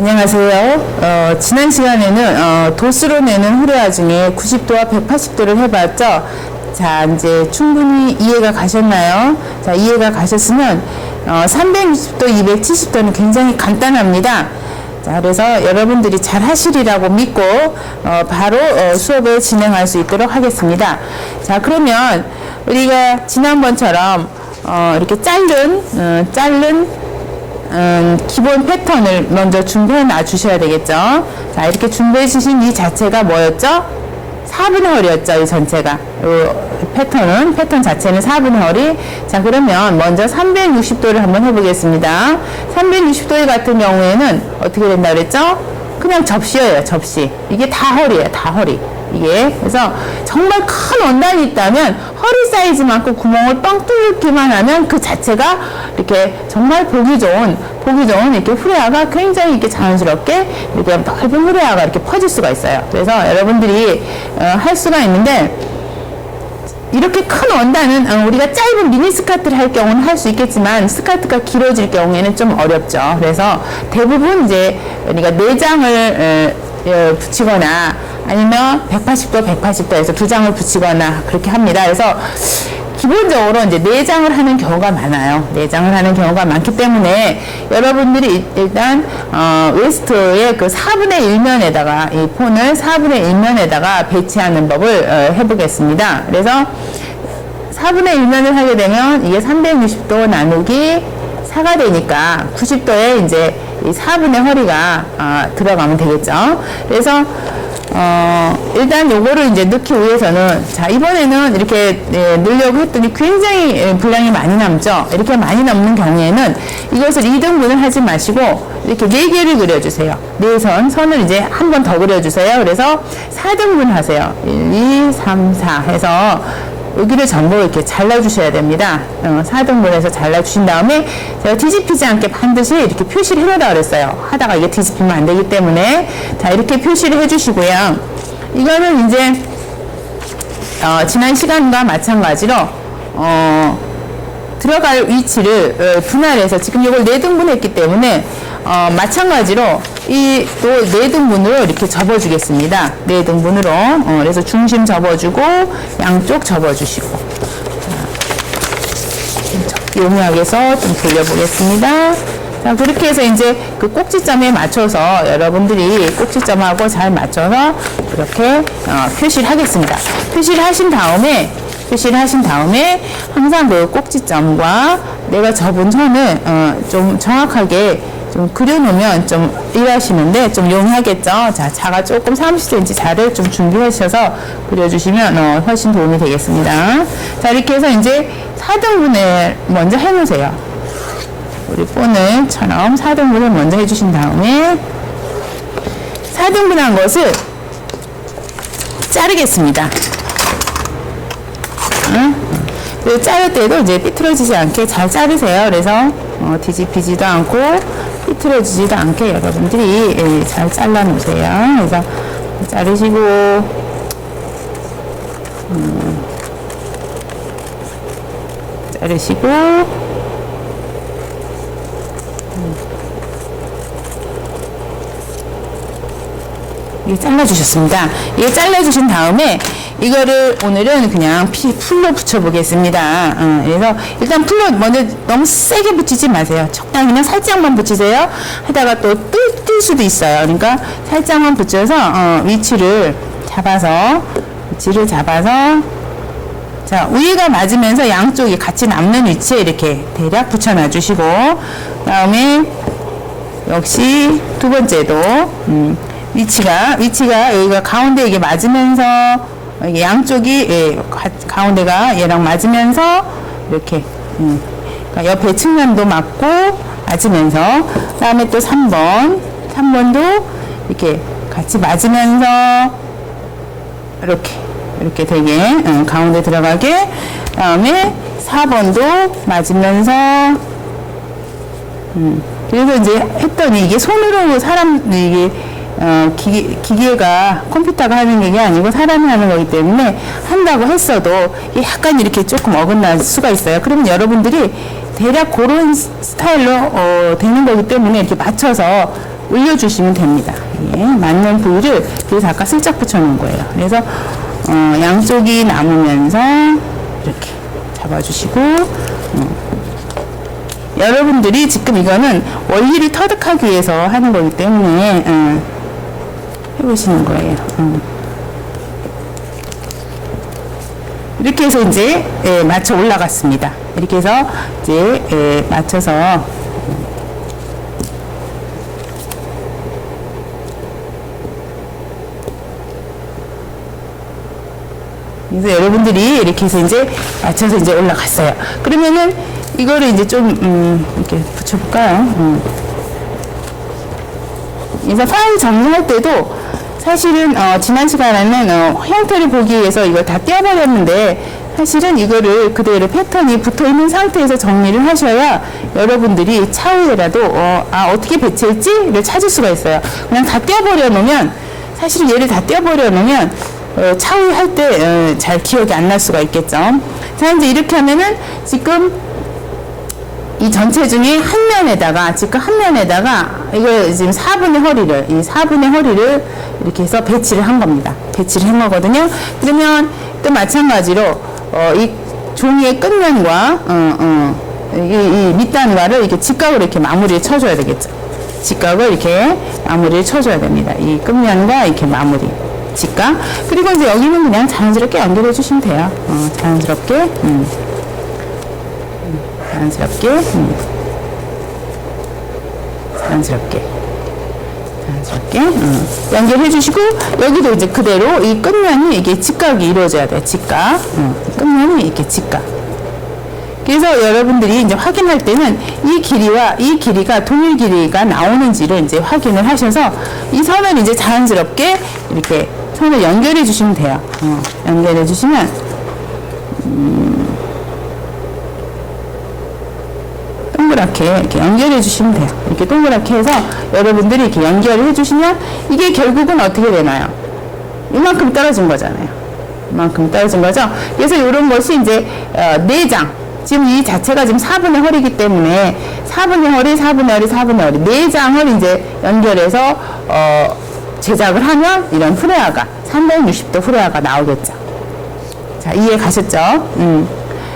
안녕하세요. 어, 지난 시간에는 어, 도수로 내는 후레화 중에 90도와 180도를 해봤죠. 자, 이제 충분히 이해가 가셨나요? 자, 이해가 가셨으면 어, 360도, 270도는 굉장히 간단합니다. 자, 그래서 여러분들이 잘 하시리라고 믿고 어, 바로 어, 수업을 진행할 수 있도록 하겠습니다. 자, 그러면 우리가 지난번처럼 어, 이렇게 자른 어, 자른 음, 기본 패턴을 먼저 준비해 놔 주셔야 되겠죠. 자, 이렇게 준비해 주신 이 자체가 뭐였죠? 4분의 허리였죠, 이 전체가. 이 패턴은, 패턴 자체는 4분의 허리. 자, 그러면 먼저 360도를 한번 해보겠습니다. 360도 같은 경우에는 어떻게 된다 그랬죠? 그냥 접시예요, 접시. 이게 다 허리예요, 다 허리. 이게. 그래서 정말 큰 원단이 있다면 허리 사이즈만큼 구멍을 뻥 뚫기만 하면 그 자체가 이렇게 정말 보기 좋은, 보기 좋은 이렇게 후레아가 굉장히 이렇게 자연스럽게 이렇게 넓은 후레아가 이렇게 퍼질 수가 있어요. 그래서 여러분들이 어, 할 수가 있는데 이렇게 큰 원단은 어, 우리가 짧은 미니 스커트를 할 경우는 할 수 있겠지만 스커트가 길어질 경우에는 좀 어렵죠. 그래서 대부분 이제 우리가 내장을 어, 어, 붙이거나 아니면 180도, 180도에서 두 장을 붙이거나 그렇게 합니다. 그래서 기본적으로 이제 내장을 하는 경우가 많아요. 내장을 하는 경우가 많기 때문에 여러분들이 일단 어, 웨스트의 그 4분의 1면에다가 이 폰을 4분의 1면에다가 배치하는 법을 어, 해보겠습니다. 그래서 4분의 1면을 하게 되면 이게 360도 나누기 4가 되니까 90도에 이제 이 4분의 허리가 어, 들어가면 되겠죠. 그래서 어, 일단 요거를 이제 넣기 위해서는 자 이번에는 이렇게 예, 넣으려고 했더니 굉장히 예, 분량이 많이 남죠. 이렇게 많이 남는 경우에는 이것을 2등분을 하지 마시고 이렇게 네 개를 그려주세요. 네 선, 선을 이제 한 번 더 그려주세요. 그래서 4등분 하세요. 1, 2, 3, 4 해서 여기를 전부 이렇게 잘라주셔야 됩니다. 어, 4등분해서 잘라주신 다음에 제가 뒤집히지 않게 반드시 이렇게 표시를 해놓으라 그랬어요. 하다가 이게 뒤집히면 안 되기 때문에 자 이렇게 표시를 해주시고요. 이거는 이제 어, 지난 시간과 마찬가지로 어, 들어갈 위치를 어, 분할해서 지금 이걸 네 등분했기 때문에 어, 마찬가지로 이 또 네 등분으로 이렇게 접어주겠습니다. 네 등분으로 어, 그래서 중심 접어주고 양쪽 접어주시고 자, 용이하게 해서 좀 돌려보겠습니다. 자 그렇게 해서 이제 그 꼭지점에 맞춰서 여러분들이 꼭지점하고 잘 맞춰서 이렇게 어, 표시를 하겠습니다. 표시를 하신 다음에 표시를 하신 다음에 항상 그 꼭지점과 내가 접은 선을 어, 좀 정확하게 좀 그려놓으면 좀 일하시는데 좀 용이하겠죠. 자, 자가 조금 30cm 자를 좀 준비하셔서 그려주시면 어, 훨씬 도움이 되겠습니다. 자, 이렇게 해서 이제 4등분을 먼저 해놓으세요. 우리 본을처럼 4등분을 먼저 해주신 다음에 4등분한 것을 자르겠습니다. 자를 때도 이제 삐뚤어지지 않게 잘 자르세요. 그래서 어, 뒤집히지도 않고 삐뚤어지지도 않게 여러분들이 예, 잘 잘라 놓으세요. 그래서 자르시고 음, 자르시고 이게 잘라주셨습니다. 이게 잘라주신 다음에 이거를 오늘은 그냥 피, 풀로 붙여보겠습니다. 어, 그래서 일단 풀로 먼저 너무 세게 붙이지 마세요. 적당히 그냥 살짝만 붙이세요. 하다가 또 뜰, 뜰 수도 있어요. 그러니까 살짝만 붙여서 어, 위치를 잡아서 위치를 잡아서 자 위가 맞으면서 양쪽이 같이 남는 위치에 이렇게 대략 붙여놔 주시고 다음에 역시 두 번째도 음, 위치가 위치가 여기가 가운데 이게 맞으면서 양쪽이 예, 가, 운데가 얘랑 맞으면서 이렇게 음, 그러니까 옆에 측면도 맞고 맞으면서 그다음에 또 3번 3번도 이렇게 같이 맞으면서 이렇게 이렇게 되게 음, 가운데 들어가게 그다음에 4번도 맞으면서 음, 그래서 이제 했더니 이게 손으로 사람 이게 어, 기계, 기계가 컴퓨터가 하는 게 아니고 사람이 하는 거기 때문에 한다고 했어도 약간 이렇게 조금 어긋날 수가 있어요. 그러면 여러분들이 대략 그런 스타일로 어, 되는 거기 때문에 이렇게 맞춰서 올려주시면 됩니다. 예, 맞는 부위를 그래서 아까 슬쩍 붙여놓은 거예요. 그래서 어, 양쪽이 남으면서 이렇게 잡아주시고 어, 여러분들이 지금 이거는 원리를 터득하기 위해서 하는 거기 때문에 어, 해보시는 거예요. 어. 이렇게 해서 이제 예, 맞춰 올라갔습니다. 이렇게 해서 이제 예, 맞춰서 그래서 여러분들이 이렇게 해서 이제 맞춰서 이제 올라갔어요. 그러면은 이거를 이제 좀 음, 이렇게 붙여볼까요? 음. 그래서 파일 정리할 때도 사실은 어, 지난 시간에는 어, 형태를 보기 위해서 이걸 다 떼어버렸는데 사실은 이거를 그대로 패턴이 붙어 있는 상태에서 정리를 하셔야 여러분들이 차후에라도 어, 아 어떻게 배치했지를 찾을 수가 있어요. 그냥 다 떼어버려 놓으면 사실은 얘를 다 떼어버려 놓으면 어, 차후에 할 때 잘 기억이 안 날 수가 있겠죠. 자 이제 이렇게 하면은 지금 이 전체 중에 한 면에다가 지금 한 면에다가 이거 지금 4분의 허리를 이 4분의 허리를 이렇게 해서 배치를 한 겁니다. 배치를 한 거거든요. 그러면 또 마찬가지로 어, 이 종이의 끝면과 어, 어, 이, 이 밑단과를 이렇게 직각으로 이렇게 마무리를 쳐줘야 되겠죠. 직각을 이렇게 마무리를 쳐줘야 됩니다. 이 끝면과 이렇게 마무리. 직각. 그리고 이제 여기는 그냥 자연스럽게 연결해 주시면 돼요. 어, 자연스럽게. 음. 자연스럽게 음. 자연스럽게 자연스럽게 음. 연결해 주시고 여기도 이제 그대로 이 끝면이 이게 직각이 이루어져야 돼요 직각 음. 끝면이 이렇게 직각 그래서 여러분들이 이제 확인할 때는 이 길이와 이 길이가 동일 길이가 나오는지를 이제 확인을 하셔서 이 선을 이제 자연스럽게 이렇게 선을 연결해 주시면 돼요 어, 연결해 주시면 동그랗게 이렇게 연결해 주시면 돼요. 이렇게 동그랗게 해서 여러분들이 이렇게 연결을 해 주시면 이게 결국은 어떻게 되나요? 이만큼 떨어진 거잖아요. 이만큼 떨어진 거죠. 그래서 이런 것이 이제 어, 내장 지금 이 자체가 지금 4분의 허리이기 때문에 4분의 허리, 4분의 허리, 4분의 허리 네 장을 이제 연결해서 어, 제작을 하면 이런 후레아가 360도 후레아가 나오겠죠. 자 이해 가셨죠? 음.